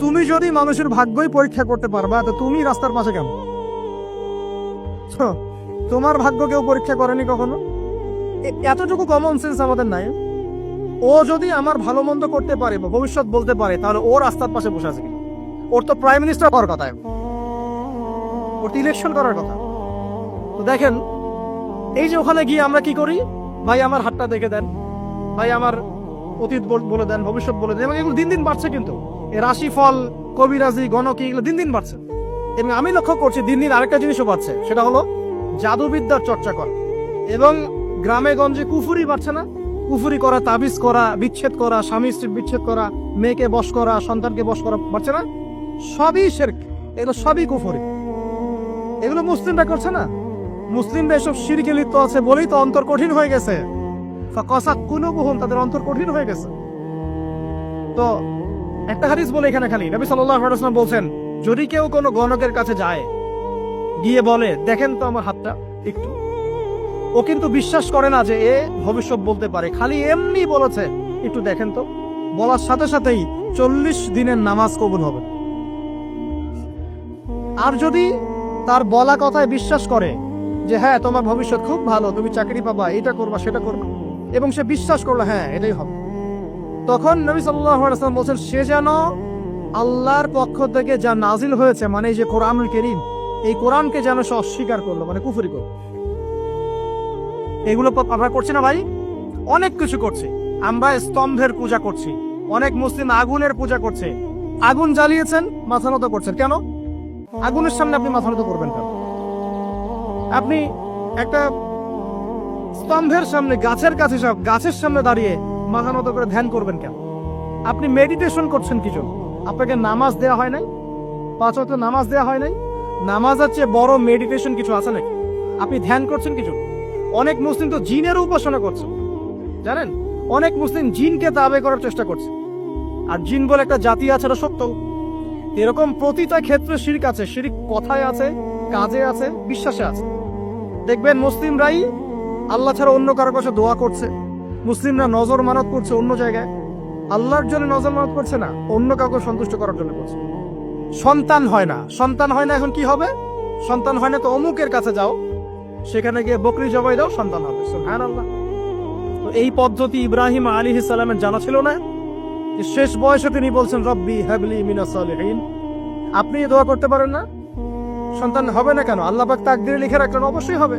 তুমি যদি মানুষের ভাগ্যই পরীক্ষা করতে পারবা, তো তুমি রাস্তার পাশে কেন? তোমার ভাগ্য কেউ পরীক্ষা করেনি কখনো? এতটুকু কমন সেন্স আমাদের নাই। ও যদি আমার ভালো মন্দ করতে পারে বা ভবিষ্যৎ বলতে পারে, তাহলে ও রাস্তার পাশে বসে আছে ওর তো প্রাইম মিনিস্টার হওয়ার কথা ওর ইলেকশন করার কথা। তো দেখেন, এই যে ওখানে গিয়ে আমরা কি করি? ভাই, আমার হাতটা দেখে দেন। ভাই, আমার অতীত বল- দেন, ভবিষ্যৎ বলে দেন, এবং এগুলো দিন দিন বাড়ছে কিন্তু। এই রাশিফল, কবিরাজি, গণকি, এগুলো দিন দিন বাড়ছে। এবং আমি লক্ষ্য করছি দিন দিন আরেকটা জিনিসও বাড়ছে, সেটা হলো জাদুবিদ্যার চর্চা করা। এবং গ্রামে গঞ্জে কুফুরি বাড়ছে না? কুফুরি করা, তাবিজ করা, বিচ্ছেদ করা, স্বামী স্ত্রীর বিচ্ছেদ করা, মেয়েকে বশ করা, সন্তানকে বশ করা বাড়ছে না? সবই শেরক, এগুলো সবই কুফুরি। এগুলো মুসলিমরা করছে না? মুসলিমরা এসব শিরকে লিপ্ত আছে বলেই তো অন্তর কঠিন হয়ে গেছে। কসা কোনো বহুম তাদের অন্তর কঠিন হয়ে গেছে। তো একটা হাদিস বলে এখানে খালি। নবী সাল্লাল্লাহু বলছেন, যদি কেউ কোনো গণকের কাছে যায়, গিয়ে বলে, দেখেন তো আমার হাতটা একটু। ও কিন্তু বিশ্বাস করে না যে এ ভবিষ্যৎ বলতে পারে। খালি এমনি বলেছে, একটু দেখেন তো। বলার সাথে সাথেই চল্লিশ দিনের নামাজ কবুল হবে। আর যদি তার বলা কথায় বিশ্বাস করে যে হ্যাঁ তোমার ভবিষ্যৎ খুব ভালো, তুমি চাকরি পাবা, এটা করবা, সেটা করবা। এবং সে বিশ্বাস করল হ্যাঁ এটাই হবে। তখন নবী ওয়াসাল্লাম বলছেন, সে যেন আল্লাহর পক্ষ থেকে যা নাজিল হয়েছে মানে এই যে কোরআনুল করিম, এই কোরআনকে যেন সে অস্বীকার করল মানে কুফুরি করল। এগুলো আমরা করছি না ভাই, অনেক কিছু করছি। আমরা স্তম্ভের পূজা করছি, অনেক মুসলিম আগুনের পূজা করছে। আগুন জ্বালিয়েছেন, মাথা নত করছেন। কেন? আগুনের সামনে আপনি মাথা নত করবেন কেন? আপনি একটা স্তম্ভের সামনে, গাছের কাছে সব, গাছের সামনে দাঁড়িয়ে মাথা নত করে ধ্যান করবেন কেন? আপনি মেডিটেশন করছেন কি জন্য? আপনাকে নামাজ দেওয়া হয় নাই? পাঁচ ওয়াক্ত নামাজ দেওয়া হয় নাই? নামাজের চেয়ে বড় মেডিটেশন কিছু আছে নাকি? আপনি ধ্যান করছেন কিছু অনেক মুসলিম তো জিনের উপাসনা করছে। জানেন? অনেক মুসলিম জিনকে দাবে করার চেষ্টা করছে। আর জিন বলে একটা জাতি আছে, এটা সত্য। এরকম প্রতিটা ক্ষেত্রে শিরিক আছে। শিরিক কথায় আছে, কাজে আছে, বিশ্বাসে আছে। দেখবেন মুসলিমরাই আল্লাহ ছাড়া অন্য কারও কাছে দোয়া করছে। মুসলিমরা নজর মানত করছে অন্য জায়গায়। আল্লাহর জন্য নজর মানত করছে না, অন্য কাউকে সন্তুষ্ট করার জন্য করছে। সন্তান হয় না। সন্তান হয় না এখন কি হবে? সন্তান হয় না তো অমুকের কাছে যাও। সেখানে গিয়ে বকরি জবাই দাও, সন্তান হবে। হ্যাঁ আল্লাহ এই পদ্ধতি ইব্রাহিম আলী সালামের জানা ছিল না? শেষ বয়সে তিনি বলছেন, রব্বি হাবলি মিনা সালিহিন। আপনি দোয়া করতে পারেন না? সন্তান হবে না কেন? আল্লাহ পাক তাকদিরে লিখে রাখলেন, অবশ্যই হবে।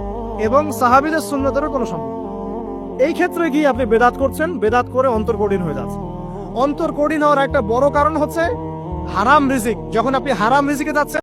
এবং সাহাবিদের সুন্নতেরও কোনো সম্পর্ক। এই ক্ষেত্রে গিয়ে আপনি বেদাত করছেন, বেদাত করে অন্তর কঠিন হয়ে যাচ্ছে অন্তর কঠিন হওয়ার একটা বড় কারণ হচ্ছে হারাম রিজিক যখন আপনি হারাম রিজিকে যাচ্ছেন